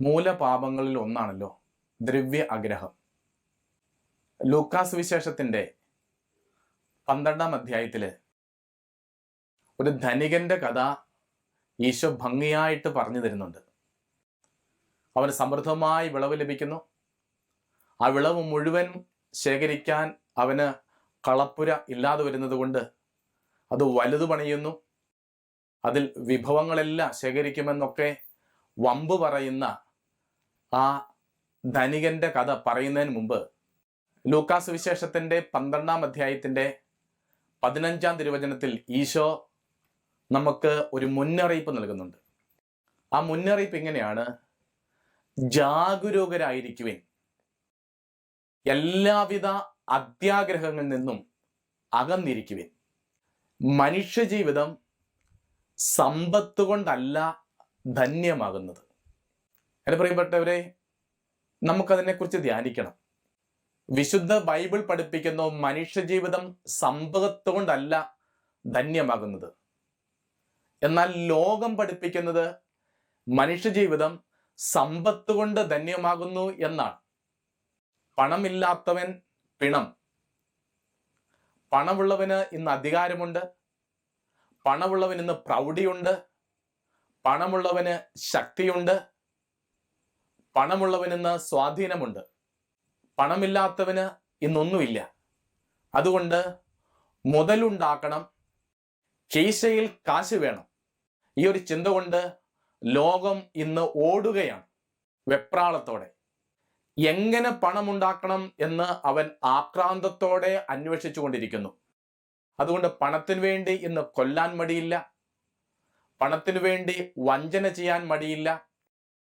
മൂലപാപങ്ങളിൽ ഒന്നാണല്ലോ ദ്രവ്യ ആഗ്രഹം ലൂക്കാസ് വിശേഷത്തിന്റെ പന്ത്രണ്ടാം അധ്യായത്തിൽ ഒരു ധനികന്റെ കഥ ഈശോ ഭംഗിയായിട്ട് പറഞ്ഞു തരുന്നുണ്ട്. അവന് സമൃദ്ധമായി വിളവ് ലഭിക്കുന്നു. ആ വിളവ് മുഴുവൻ ശേഖരിക്കാൻ അവന് കളപ്പുര ഇല്ലാതെ വരുന്നത് കൊണ്ട് അത് വലുതു പണിയുന്നു. അതിൽ വിഭവങ്ങളെല്ലാം ശേഖരിക്കുമെന്നൊക്കെ വമ്പ് പറയുന്ന ആ ധനികന്റെ കഥ പറയുന്നതിന് മുമ്പ് ലൂക്കാസ് വിശേഷത്തിന്റെ പന്ത്രണ്ടാം അധ്യായത്തിന്റെ പതിനഞ്ചാം തിരുവചനത്തിൽ ഈശോ നമുക്ക് ഒരു മുന്നറിയിപ്പ് നൽകുന്നുണ്ട്. ആ മുന്നറിയിപ്പ് ഇങ്ങനെയാണ് ജാഗരൂകരായിരിക്കുവിൻ. എല്ലാവിധ അത്യാഗ്രഹങ്ങളിൽ നിന്നും അകന്നിരിക്കുവിൻ. മനുഷ്യജീവിതം സമ്പത്ത് കൊണ്ടല്ല ധന്യമാകുന്നത്. എന്റെ പ്രിയപ്പെട്ടവരെ നമുക്കതിനെക്കുറിച്ച് ധ്യാനിക്കണം. വിശുദ്ധ ബൈബിൾ പഠിപ്പിക്കുന്ന മനുഷ്യജീവിതം സമ്പത്തുകൊണ്ടല്ല ധന്യമാകുന്നത്. എന്നാൽ ലോകം പഠിപ്പിക്കുന്നത് മനുഷ്യജീവിതം സമ്പത്ത് കൊണ്ട് ധന്യമാകുന്നു എന്നാണ്. പണമില്ലാത്തവൻ പിണം. പണമുള്ളവന് ഇന്ന് അധികാരമുണ്ട്. പണമുള്ളവന് ഇന്ന് പ്രൗഢിയുണ്ട്. പണമുള്ളവന് ശക്തിയുണ്ട്. പണമുള്ളവന് ഇന്ന് സ്വാധീനമുണ്ട്. പണമില്ലാത്തവന് ഇന്നൊന്നുമില്ല. അതുകൊണ്ട് മുതലുണ്ടാക്കണം കീശയിൽ കാശ് വേണം. ഈ ഒരു ചിന്ത കൊണ്ട് ലോകം ഇന്ന് ഓടുകയാണ് വെപ്രാളത്തോടെ. എങ്ങനെ പണമുണ്ടാക്കണം എന്ന് അവൻ ആക്രാന്തത്തോടെ അന്വേഷിച്ചു കൊണ്ടിരിക്കുന്നു. അതുകൊണ്ട് പണത്തിന് വേണ്ടി ഇന്ന് കൊല്ലാൻ മടിയില്ല. പണത്തിനു വേണ്ടി വഞ്ചന ചെയ്യാൻ മടിയില്ല.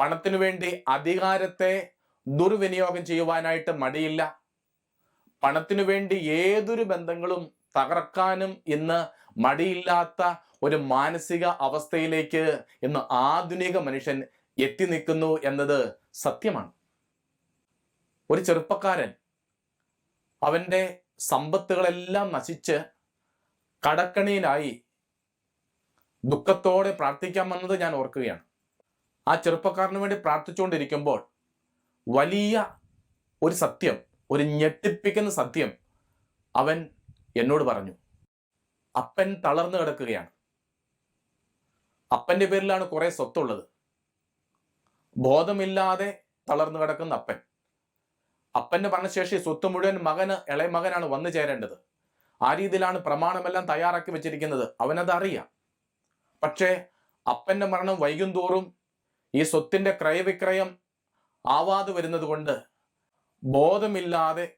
പണത്തിനു വേണ്ടി അധികാരത്തെ ദുർവിനിയോഗം ചെയ്യുവാനായിട്ട് മടിയില്ല. പണത്തിനു വേണ്ടി ഏതൊരു ബന്ധങ്ങളും തകർക്കാനും ഇന്ന് മടിയില്ലാത്ത ഒരു മാനസിക അവസ്ഥയിലേക്ക് ഇന്ന് ആധുനിക മനുഷ്യൻ എത്തി നിൽക്കുന്നു എന്നത് സത്യമാണ്. ഒരു ചെറുപ്പക്കാരൻ അവന്റെ സമ്പത്തുകളെല്ലാം നശിച്ച് കടക്കണിയിലായി ദുഃഖത്തോടെ പ്രാർത്ഥിക്കാമെന്നത് ഞാൻ ഓർക്കുകയാണ്. ആ ചെറുപ്പക്കാരന് വേണ്ടി പ്രാർത്ഥിച്ചുകൊണ്ടിരിക്കുമ്പോൾ വലിയ ഒരു സത്യം ഒരു ഞെട്ടിപ്പിക്കുന്ന സത്യം അവൻ എന്നോട് പറഞ്ഞു. അപ്പൻ തളർന്നു കിടക്കുകയാണ്. അപ്പന്റെ പേരിലാണ് കുറെ സ്വത്തുള്ളത്. ബോധമില്ലാതെ തളർന്നു കിടക്കുന്ന അപ്പൻ. അപ്പന്റെ ഭരണശേഷി സ്വത്ത് മുഴുവൻ മകന് ഇളയ മകനാണ് വന്നു ചേരേണ്ടത്. ആ രീതിയിലാണ് പ്രമാണമെല്ലാം തയ്യാറാക്കി വെച്ചിരിക്കുന്നത്. അവനത് അറിയാം പക്ഷേ അപ്പന്റെ മരണം വൈകും തോറും ഈ സ്വത്തിന്റെ ക്രയവിക്രയം ആവാതെ വരുന്നത് കൊണ്ട് ബോധമില്ലാതെ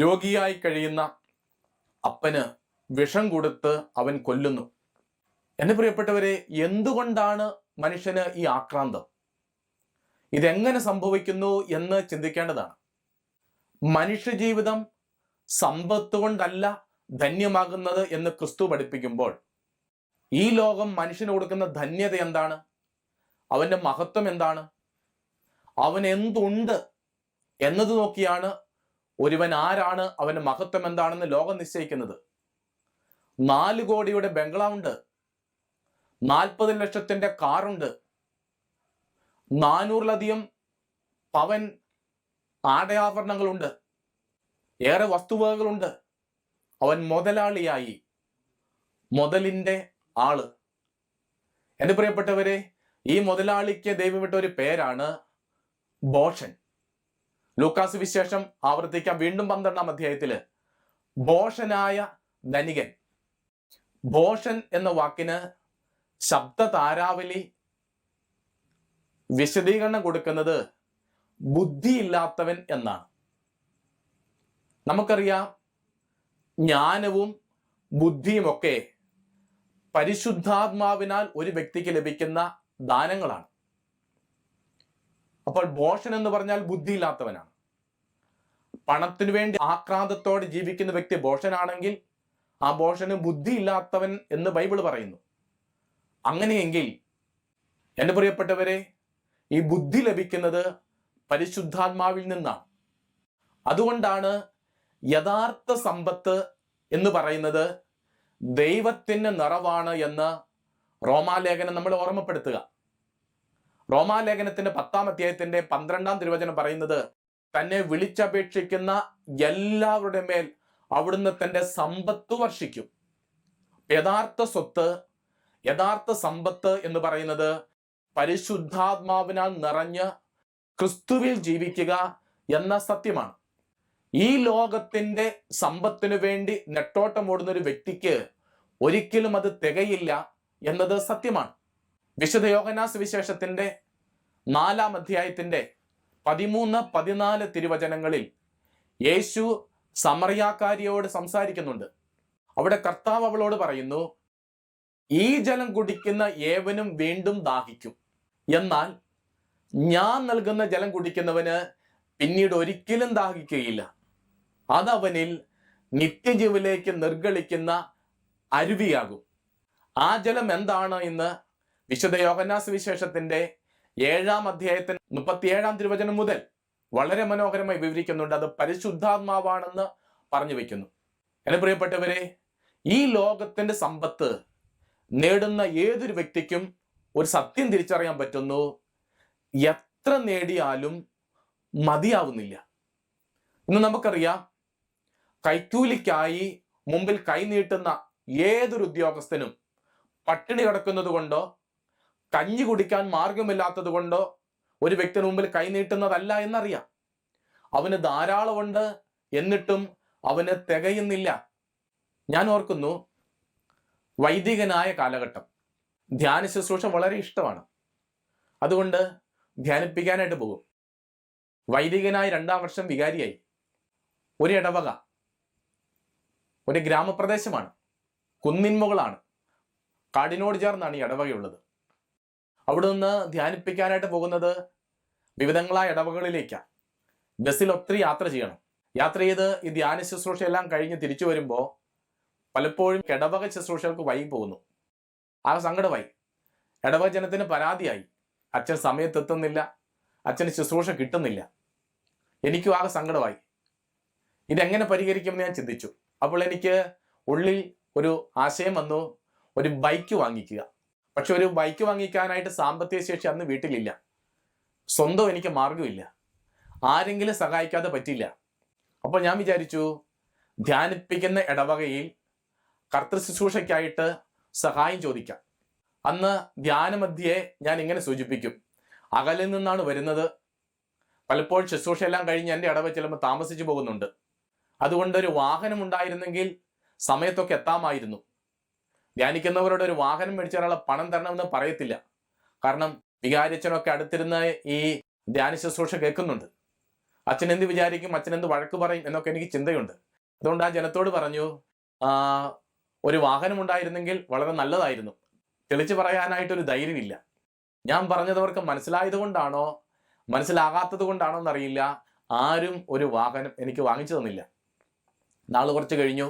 രോഗിയായി കഴിയുന്ന അപ്പന് വിഷം കൊടുത്ത് അവൻ കൊല്ലുന്നു. എന്നെ പ്രിയപ്പെട്ടവരെ എന്തുകൊണ്ടാണ് മനുഷ്യന് ഈ ആക്രാന്തം? ഇതെങ്ങനെ സംഭവിക്കുന്നു എന്ന് ചിന്തിക്കേണ്ടതാണ്. മനുഷ്യജീവിതം സമ്പത്ത് കൊണ്ടല്ല ധന്യമാകുന്നത് എന്ന് ക്രിസ്തു പഠിപ്പിക്കുമ്പോൾ ഈ ലോകം മനുഷ്യന് കൊടുക്കുന്ന ധന്യത എന്താണ്? അവന്റെ മഹത്വം എന്താണ്? അവൻ എന്തുണ്ട് എന്നത് നോക്കിയാണ് ഒരുവൻ ആരാണ് അവന്റെ മഹത്വം എന്താണെന്ന് ലോകം നിശ്ചയിക്കുന്നത്. നാല് കോടിയുടെ ബംഗ്ലാവുണ്ട് നാൽപ്പത് ലക്ഷത്തിന്റെ കാറുണ്ട് നാനൂറിലധികം പവൻ ആടയാഭരണങ്ങളുണ്ട്. ഏറെ വസ്തുവകകളുണ്ട്. അവൻ മുതലാളിയായി. മുതലിന്റെ ആൾ. എന്റെ പ്രിയപ്പെട്ടവരെ ഈ മുതലാളിക്ക് ദൈവമിട്ട ഒരു പേരാണ് ബോഷൻ. ലൂക്കാസ് വിശേഷം ആവർത്തിക്കാം. വീണ്ടും പന്ത്രണ്ടാം അധ്യായത്തിൽ. ബോഷനായ ധനികൻ. ബോഷൻ എന്ന വാക്കിന് ശബ്ദ താരാവലി വിശദീകരണം കൊടുക്കുന്നത് ബുദ്ധിയില്ലാത്തവൻ എന്നാണ്. നമുക്കറിയാം ജ്ഞാനവും ബുദ്ധിയുമൊക്കെ പരിശുദ്ധാത്മാവിനാൽ ഒരു വ്യക്തിക്ക് ലഭിക്കുന്ന ദാനങ്ങളാണ്. അപ്പോൾ ബോഷൻ എന്ന് പറഞ്ഞാൽ ബുദ്ധിയില്ലാത്തവനാണ്. പണത്തിനു വേണ്ടി ആക്രാന്തത്തോടെ ജീവിക്കുന്ന വ്യക്തി ബോഷനാണെങ്കിൽ ആ ബോഷന് ബുദ്ധിയില്ലാത്തവൻ എന്ന് ബൈബിൾ പറയുന്നു. അങ്ങനെയെങ്കിൽ എന്റെ പ്രിയപ്പെട്ടവരെ ഈ ബുദ്ധി ലഭിക്കുന്നത് പരിശുദ്ധാത്മാവിൽ നിന്നാണ്. അതുകൊണ്ടാണ് യഥാർത്ഥ സമ്പത്ത് എന്ന് പറയുന്നത് ദൈവത്തിന്റെ നിറവാണ് എന്ന് റോമാലേഖനം നമ്മൾ ഓർമ്മപ്പെടുത്തുക. റോമാലേഖനത്തിന്റെ പത്താം അധ്യായത്തിന്റെ പന്ത്രണ്ടാം തിരുവചനം പറയുന്നത് തന്നെ വിളിച്ചപേക്ഷിക്കുന്ന എല്ലാവരുടെ മേൽ അവിടുന്ന് തന്റെ സമ്പത്ത് വർഷിക്കും. യഥാർത്ഥ സ്വത്ത് യഥാർത്ഥ സമ്പത്ത് എന്ന് പറയുന്നത് പരിശുദ്ധാത്മാവിനാൽ നിറഞ്ഞ് ക്രിസ്തുവിൽ ജീവിക്കുക എന്ന സത്യമാണ്. ഈ ലോകത്തിന്റെ സമ്പത്തിനു വേണ്ടി നെട്ടോട്ടമോടുന്ന ഒരു വ്യക്തിക്ക് ഒരിക്കലും അത് തികയില്ല. എന്നത് സത്യമാണ്. വിശുദ്ധ യോഗനാസ് വിശേഷത്തിന്റെ നാലാം അധ്യായത്തിന്റെ പതിമൂന്ന് പതിനാല് തിരുവചനങ്ങളിൽ യേശു സമറിയാക്കാരിയോട് സംസാരിക്കുന്നുണ്ട്. അവിടെ കർത്താവ് അവളോട് പറയുന്നു ഈ ജലം കുടിക്കുന്ന ഏവനും വീണ്ടും ദാഹിക്കും. എന്നാൽ ഞാൻ നൽകുന്ന ജലം കുടിക്കുന്നവന് പിന്നീട് ഒരിക്കലും ദാഹിക്കുകയില്ല. അതവനിൽ നിത്യജീവിലേക്ക് നിർഗളിക്കുന്ന അരുവിയാകും. ആ ജലം എന്താണ് ഇന്ന്? വിശുദ്ധ യോഗനാസ് വിശേഷത്തിന്റെ ഏഴാം അധ്യായത്തിന് മുപ്പത്തിയേഴാം തിരുവചനം മുതൽ വളരെ മനോഹരമായി വിവരിക്കുന്നുണ്ട്. അത് പരിശുദ്ധാത്മാവാണെന്ന് പറഞ്ഞു വെക്കുന്നു. എന്നെ പ്രിയപ്പെട്ടവരെ ഈ ലോകത്തിന്റെ സമ്പത്ത് നേടുന്ന ഏതൊരു വ്യക്തിക്കും ഒരു സത്യം തിരിച്ചറിയാൻ പറ്റുന്നു. എത്ര നേടിയാലും മതിയാവുന്നില്ല. ഇന്ന് നമുക്കറിയാം കൈക്കൂലിക്കായി മുമ്പിൽ കൈനീട്ടുന്ന ഏതൊരു ഉദ്യോഗസ്ഥനും പട്ടിണി കിടക്കുന്നത് കൊണ്ടോ കഞ്ഞി കുടിക്കാൻ മാർഗമില്ലാത്തത് കൊണ്ടോ ഒരു വ്യക്തിന് മുമ്പിൽ കൈനീട്ടുന്നതല്ല എന്നറിയാം. അവന് ധാരാളമുണ്ട് എന്നിട്ടും അവന് തികയുന്നില്ല. ഞാൻ ഓർക്കുന്നു വൈദികനായ കാലഘട്ടം. ധ്യാന ശുശ്രൂഷ വളരെ ഇഷ്ടമാണ്. അതുകൊണ്ട് ധ്യാനിപ്പിക്കാനായിട്ട് പോകും. വൈദികനായി രണ്ടാം വർഷം വികാരിയായി. ഒരു ഇടവക ഒരു ഗ്രാമപ്രദേശമാണ്. കുന്നിൻമുകളാണ്. കാടിനോട് ചേർന്നാണ് ഈ ഇടവകയുള്ളത്. അവിടെ നിന്ന് ധ്യാനിപ്പിക്കാനായിട്ട് പോകുന്നത് വിവിധങ്ങളായ ഇടവകളിലേക്കാണ് ബസ്സിൽ ഒത്തിരി യാത്ര ചെയ്യണം. യാത്ര ചെയ്ത് ഈ ധ്യാന ശുശ്രൂഷയെല്ലാം കഴിഞ്ഞ് തിരിച്ചു വരുമ്പോൾ പലപ്പോഴും ഇടവക ശുശ്രൂഷകൾക്ക് വൈകി പോകുന്നു. ആ സങ്കടമായി. ഇടവക ജനത്തിന് പരാതിയായി. അച്ഛൻ സമയത്തെത്തുന്നില്ല. അച്ഛന് ശുശ്രൂഷ കിട്ടുന്നില്ല. എനിക്കും ആകെ സങ്കടമായി. ഇതെങ്ങനെ പരിഹരിക്കുമെന്ന് ഞാൻ ചിന്തിച്ചു. അപ്പോൾ എനിക്ക് ഉള്ളിൽ ഒരു ആശയം വന്നു. ഒരു ബൈക്ക് വാങ്ങിക്കുക. പക്ഷെ ഒരു ബൈക്ക് വാങ്ങിക്കാനായിട്ട് സാമ്പത്തിക ശേഷി അന്ന് വീട്ടിലില്ല. സ്വന്തം എനിക്ക് മാർഗമില്ല ആരെങ്കിലും സഹായിക്കാതെ പറ്റില്ല. അപ്പോൾ ഞാൻ വിചാരിച്ചു ധ്യാനിപ്പിക്കുന്ന ഇടവകയിൽ കർത്തൃ ശുശ്രൂഷയ്ക്കായിട്ട് സഹായം ചോദിക്കാം. അന്ന് ധ്യാനമധ്യയെ ഞാൻ ഇങ്ങനെ സൂചിപ്പിക്കും. അകലിൽ നിന്നാണ് വരുന്നത്. പലപ്പോഴും ശുശ്രൂഷ എല്ലാം കഴിഞ്ഞ് എന്റെ ഇടവ ചിലപ്പോൾ താമസിച്ചു പോകുന്നുണ്ട്. അതുകൊണ്ട് ഒരു വാഹനം ഉണ്ടായിരുന്നെങ്കിൽ സമയത്തൊക്കെ എത്താമായിരുന്നു. ധ്യാനിക്കുന്നവരോട് ഒരു വാഹനം മേടിച്ചാലുള്ള പണം തരണമെന്ന് പറയത്തില്ല. കാരണം വികാരിച്ചനൊക്കെ അടുത്തിരുന്ന ഈ ധ്യാന ശുശ്രൂഷ കേൾക്കുന്നുണ്ട്. അച്ഛൻ എന്ത് വിചാരിക്കും അച്ഛൻ എന്ത് വഴക്ക് പറയും എന്നൊക്കെ എനിക്ക് ചിന്തയുണ്ട്. അതുകൊണ്ട് ആ ജനത്തോട് പറഞ്ഞു ഒരു വാഹനം ഉണ്ടായിരുന്നെങ്കിൽ വളരെ നല്ലതായിരുന്നു. തെളിച്ചു പറയാനായിട്ടൊരു ധൈര്യമില്ല. ഞാൻ പറഞ്ഞതവർക്ക് മനസ്സിലായത് കൊണ്ടാണോ മനസ്സിലാകാത്തത് കൊണ്ടാണോ എന്നറിയില്ല. ആരും ഒരു വാഹനം എനിക്ക് വാങ്ങിച്ചു തന്നില്ല. നാൾ കുറച്ച് കഴിഞ്ഞു.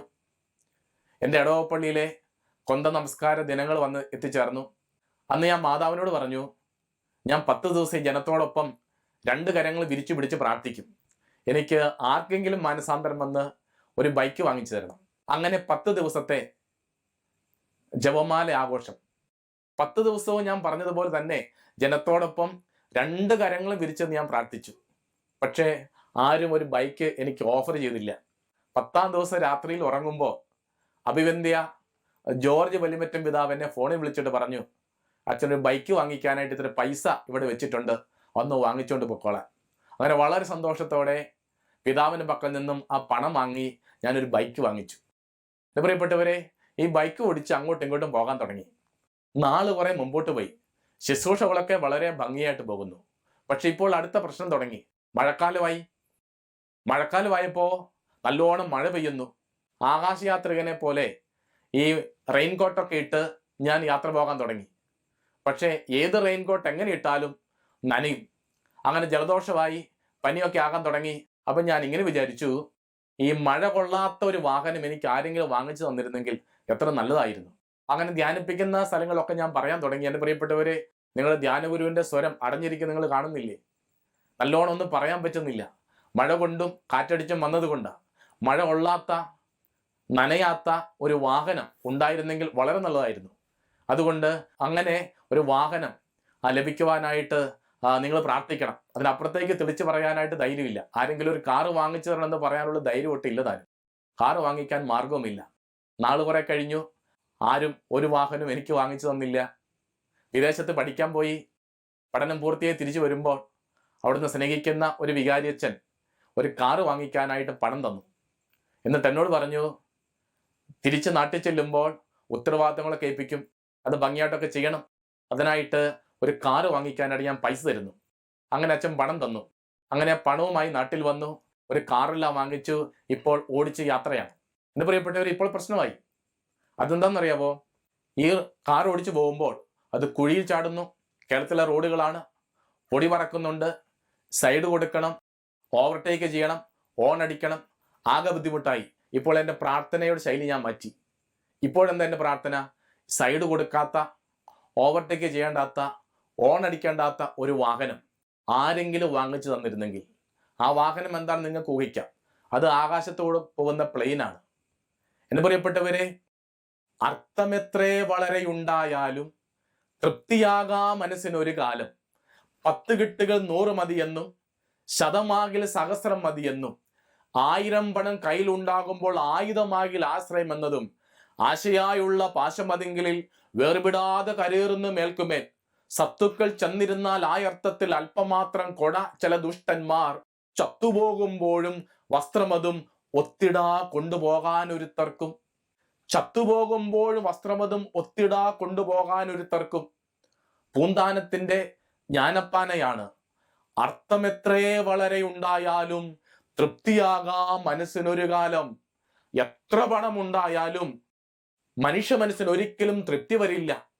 എന്റെ ഇടവപ്പള്ളിയിലെ കൊന്ത നമസ്കാര ദിനങ്ങൾ വന്ന് എത്തിച്ചേർന്നു. അന്ന് ഞാൻ മാതാവിനോട് പറഞ്ഞു ഞാൻ പത്ത് ദിവസം ജനത്തോടൊപ്പം രണ്ട് കരങ്ങൾ വിരിച്ചു പിടിച്ച് പ്രാർത്ഥിക്കും. എനിക്ക് ആർക്കെങ്കിലും മാനസാന്തരം വന്ന് ഒരു ബൈക്ക് വാങ്ങിച്ചു തരണം. അങ്ങനെ പത്ത് ദിവസത്തെ ജപമാല ആഘോഷം. പത്ത് ദിവസവും ഞാൻ പറഞ്ഞതുപോലെ തന്നെ ജനത്തോടൊപ്പം രണ്ട് കരങ്ങൾ വിരിച്ചെന്ന് ഞാൻ പ്രാർത്ഥിച്ചു. പക്ഷേ ആരും ഒരു ബൈക്ക് എനിക്ക് ഓഫർ ചെയ്തില്ല. പത്താം ദിവസം രാത്രിയിൽ ഉറങ്ങുമ്പോൾ അഭിവന്ധ്യ ജോർജ് വലിമറ്റം പിതാവ് എന്നെ ഫോണിൽ വിളിച്ചിട്ട് പറഞ്ഞു അച്ഛനൊരു ബൈക്ക് വാങ്ങിക്കാനായിട്ട് ഇത്ര പൈസ ഇവിടെ വെച്ചിട്ടുണ്ട് ഒന്ന് വാങ്ങിച്ചുകൊണ്ട് പൊക്കോളാൻ. അങ്ങനെ വളരെ സന്തോഷത്തോടെ പിതാവിന്റെ പക്കൽ നിന്നും ആ പണം വാങ്ങി ഞാനൊരു ബൈക്ക് വാങ്ങിച്ചു. എന്റെ പ്രിയപ്പെട്ടവരെ ഈ ബൈക്ക് ഓടിച്ച് അങ്ങോട്ടും ഇങ്ങോട്ടും പോകാൻ തുടങ്ങി. നാൾ കുറെ മുമ്പോട്ട് പോയി. ശുശ്രൂഷകളൊക്കെ വളരെ ഭംഗിയായിട്ട് പോകുന്നു. പക്ഷെ ഇപ്പോൾ അടുത്ത പ്രശ്നം തുടങ്ങി. മഴക്കാലമായി. മഴക്കാലമായപ്പോൾ നല്ലോണം മഴ പെയ്യുന്നു. ആകാശയാത്രികനെ പോലെ ഈ റെയിൻകോട്ടൊക്കെ ഇട്ട് ഞാൻ യാത്ര പോകാൻ തുടങ്ങി. പക്ഷേ ഏത് റെയിൻകോട്ട് എങ്ങനെ ഇട്ടാലും നനയും. അങ്ങനെ ജലദോഷമായി പനിയൊക്കെ ആകാൻ തുടങ്ങി. അപ്പം ഞാൻ ഇങ്ങനെ വിചാരിച്ചു ഈ മഴ കൊള്ളാത്ത ഒരു വാഹനം എനിക്ക് ആരെങ്കിലും വാങ്ങിച്ചു തന്നിരുന്നെങ്കിൽ എത്ര നല്ലതായിരുന്നു. അങ്ങനെ ധ്യാനിപ്പിക്കുന്ന സ്ഥലങ്ങളൊക്കെ ഞാൻ പറയാൻ തുടങ്ങി. എന്റെ പ്രിയപ്പെട്ടവരെ നിങ്ങൾ ധ്യാനഗുരുവിന്റെ സ്വരം അടഞ്ഞിരിക്കുന്ന നിങ്ങൾ കാണുന്നില്ലേ? നല്ലോണം ഒന്നും പറയാൻ പറ്റുന്നില്ല. മഴ കൊണ്ടും കാറ്റടിച്ചും വന്നതുകൊണ്ടാണ് മഴ കൊള്ളാത്ത നനയാത്ത ഒരു വാഹനം ഉണ്ടായിരുന്നെങ്കിൽ വളരെ നല്ലതായിരുന്നു. അതുകൊണ്ട് അങ്ങനെ ഒരു വാഹനം ലഭിക്കുവാനായിട്ട് നിങ്ങൾ പ്രാർത്ഥിക്കണം. അതിനപ്പുറത്തേക്ക് തെളിച്ച് പറയാനായിട്ട് ധൈര്യമില്ല. ആരെങ്കിലും ഒരു കാറ് വാങ്ങിച്ചു തരണമെന്ന് പറയാനുള്ള ധൈര്യം ഒട്ടില്ല താനും കാറ് വാങ്ങിക്കാൻ മാർഗവുമില്ല നാൾ കുറെ കഴിഞ്ഞു. ആരും ഒരു വാഹനം എനിക്ക് വാങ്ങിച്ചു തന്നില്ല. വിദേശത്ത് പഠിക്കാൻ പോയി. പഠനം പൂർത്തിയായി തിരിച്ചു വരുമ്പോൾ അവിടുന്ന് സ്നേഹിക്കുന്ന ഒരു വികാരിയച്ഛൻ ഒരു കാറ് വാങ്ങിക്കാനായിട്ട് പണം തന്നു. എന്നിട്ട് എന്നോട് പറഞ്ഞു തിരിച്ച് നാട്ടിൽ ചെല്ലുമ്പോൾ ഉത്തരവാദിത്തങ്ങളൊക്കെ ഏൽപ്പിക്കും അത് ഭംഗിയായിട്ടൊക്കെ ചെയ്യണം. അതിനായിട്ട് ഒരു കാറ് വാങ്ങിക്കാനായിട്ട് ഞാൻ പൈസ തരുന്നു. അങ്ങനെ അച്ഛൻ പണം തന്നു. അങ്ങനെ പണവുമായി നാട്ടിൽ വന്നു. ഒരു കാറെല്ലാം വാങ്ങിച്ചു. ഇപ്പോൾ ഓടിച്ച് യാത്രയാണ്. എന്ന് പ്രിയപ്പെട്ടവർ ഇപ്പോൾ പ്രശ്നമായി. അതെന്താണെന്നറിയാവോ? ഈ കാർ ഓടിച്ചു പോകുമ്പോൾ അത് കുഴിയിൽ ചാടുന്നു. കേരളത്തിലെ റോഡുകളാണ്. പൊടി പറക്കുന്നുണ്ട്. സൈഡ് കൊടുക്കണം. ഓവർടേക്ക് ചെയ്യണം. ഓൺ അടിക്കണം. ആകെ ബുദ്ധിമുട്ടായി. ഇപ്പോൾ എന്റെ പ്രാർത്ഥനയുടെ ശൈലി ഞാൻ മാറ്റി. ഇപ്പോഴെന്താ എന്റെ പ്രാർത്ഥന? സൈഡ് കൊടുക്കാത്ത ഓവർടേക്ക് ചെയ്യേണ്ടാത്ത ഓൺ അടിക്കേണ്ടാത്ത ഒരു വാഹനം ആരെങ്കിലും വാങ്ങിച്ചു തന്നിരുന്നെങ്കിൽ ആ വാഹനം എന്താണ് നിങ്ങൾക്ക് ഊഹിക്കാം. അത് ആകാശത്തോട് പോകുന്ന പ്ലെയിനാണ് എന്ന് പറയപ്പെട്ടവരെ അർത്ഥമെത്രേ വളരെ ഉണ്ടായാലും തൃപ്തിയാകാ മനസ്സിനൊരു കാലം. പത്ത് കിട്ടുകൾ നൂറ് മതിയെന്നും ശതമാകിൽ സഹസ്രം മതിയെന്നും ആയിരം പണം കയ്യിലുണ്ടാകുമ്പോൾ ആയുധമാകിൽ ആശ്രയം എന്നതും ആശയായുള്ള പാശമതിങ്കിലിൽ വേർപിടാതെ കരേറുന്നു മേൽക്കുമേൽ സത്തുക്കൾ ചെന്നിരുന്നാൽ ആ അർത്ഥത്തിൽ അല്പമാത്രം കൊട ചില ദുഷ്ടന്മാർ ചത്തുപോകുമ്പോഴും വസ്ത്രമതും ഒത്തിടാ കൊണ്ടുപോകാൻ ഒരുത്തർക്കും ചത്തുപോകുമ്പോഴും വസ്ത്രമതും ഒത്തിടാ കൊണ്ടുപോകാൻ ഒരുത്തർക്കും പൂന്താനത്തിന്റെ ജ്ഞാനപ്പാനയാണ്. അർത്ഥമെത്രേ വളരെ ഉണ്ടായാലും തൃപ്തിയാകാ മനസ്സിനൊരു കാലം. എത്ര പണമുണ്ടായാലും മനുഷ്യ മനസ്സിന് ഒരിക്കലും തൃപ്തി വരില്ല.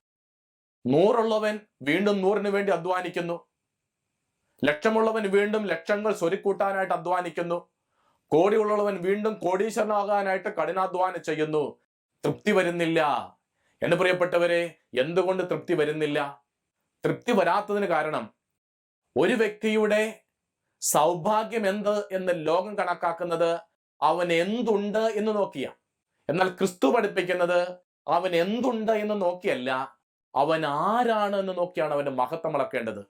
നൂറുള്ളവൻ വീണ്ടും നൂറിന് വേണ്ടി അധ്വാനിക്കുന്നു. ലക്ഷമുള്ളവൻ വീണ്ടും ലക്ഷങ്ങൾ സ്വരുക്കൂട്ടാനായിട്ട് അധ്വാനിക്കുന്നു. കോടിയുള്ളവൻ വീണ്ടും കോടീശ്വരനാകാനായിട്ട് കഠിനാധ്വാനം ചെയ്യുന്നു. തൃപ്തി വരുന്നില്ല. എന്ന് പ്രിയപ്പെട്ടവരെ എന്തുകൊണ്ട് തൃപ്തി വരുന്നില്ല? തൃപ്തി വരാത്തതിന് കാരണം ഒരു വ്യക്തിയുടെ സൗഭാഗ്യം എന്ത് എന്ന് ലോകം കണക്കാക്കുന്നത് അവൻ എന്തുണ്ട് എന്ന് നോക്കിയ. എന്നാൽ ക്രിസ്തു പഠിപ്പിക്കുന്നത് അവൻ എന്തുണ്ട് എന്ന് നോക്കിയല്ല അവൻ ആരാണ് എന്ന് നോക്കിയാണ് അവന്റെ മഹത്വം അളക്കേണ്ടത്.